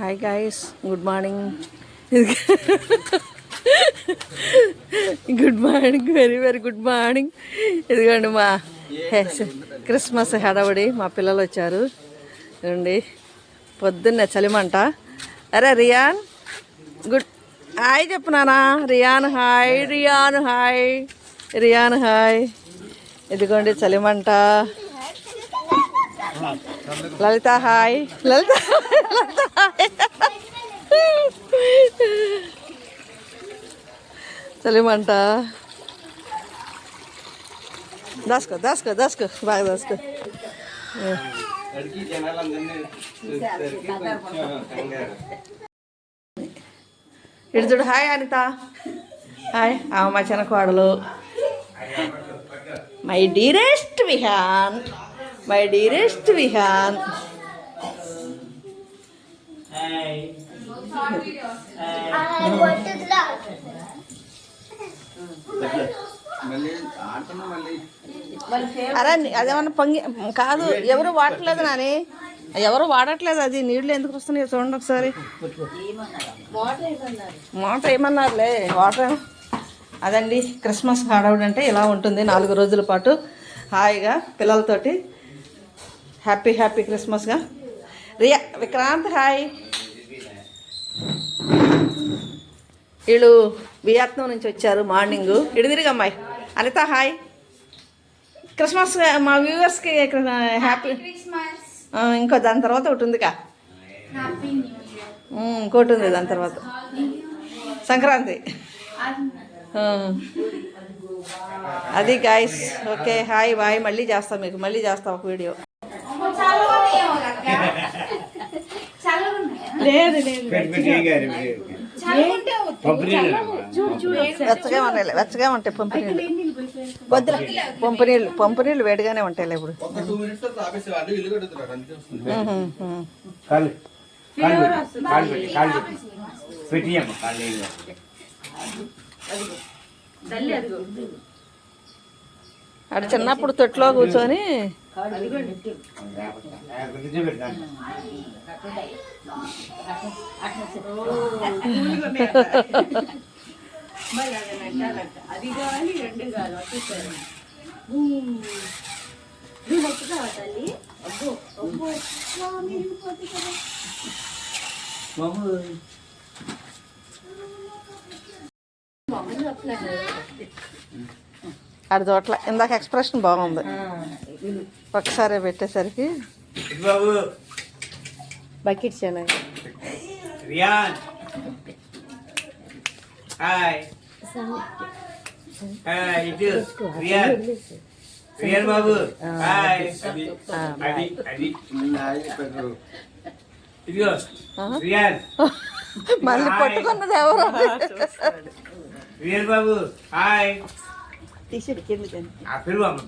Hi guys good morning good morning very very good morning ఇదిగోండి మా Christmas హడావుడి. మా పిల్లలు వచ్చారు. ఇదిగోండి. పొద్దున్నే చలిమంట. అరే రియాన్. గుడ్ హాయ్ చెప్పు నానా. Ryan hi Ryan hi Ryan hi ఇదిగోండి చలిమంట. ललिता, हाय। ललिता चले मंटा दस कर दस कर दस कर, बाय, दस कर। हाय, अनिता। हाय हांव मातशें वाडलो मागीर dearest Vihan my dearest Vihan అరే అదేమన్నా పొంగి కాదు ఎవరు వాడట్లేదు నాని? ఎవరు వాడట్లేదు అది? నీళ్ళు ఎందుకు వస్తున్నాయో చూడండి ఒకసారి. మోటార్ ఏమన్నారులే? వాటర్ అదండి క్రిస్మస్ హడావుడి అంటే ఇలా ఉంటుంది. నాలుగు రోజుల పాటు హాయిగా పిల్లలతోటి హ్యాపీ హ్యాపీ క్రిస్మస్గా రియా విక్రాంత్ హాయ్ వీళ్ళు వియత్నం నుంచి వచ్చారు మార్నింగ్. ఇటు తిరిగి అమ్మాయి. అనిత హాయ్ క్రిస్మస్ మా వ్యూవర్స్కి హ్యాపీ క్రిస్మస్ ఇంకో దాని తర్వాత ఒకటి ఉందిగా ఇంకోటి ఉంది దాని తర్వాత. సంక్రాంతి. అది గాయస్ ఓకే హాయ్ బాయ్ మళ్ళీ చేస్తాం మీకు. మళ్ళీ చేస్తాం ఒక వీడియో లేదు లేదు వెచ్చగా ఉంటాయి వెచ్చగా ఉంటాయి పంపు నీళ్ళు వద్దులే పంపు నీళ్ళు పంపు నీళ్ళు వేడిగానే ఉంటాయిలే ఇప్పుడు. పెట్టియమ్మ అక్కడ చిన్నప్పుడు తొట్లో కూర్చొని మామూలు అటు చోట్ల ఇందాక ఎక్స్ప్రెషన్ బాగుంది. ఒకసారి పెట్టేసరికి బకెట్ చాలా రియాన్. హాయ్. హాయ్ ఇటు. రియాన్. రియాన్ బాబు. హాయ్. అది అది అది. పెట్టరు ఇదిగో రియాన్. మళ్ళీ పట్టుకున్నది ఎవరు? రియాన్ బాబు హాయ్. టీషర్ట్ కింద ఆ పిలువమ్మ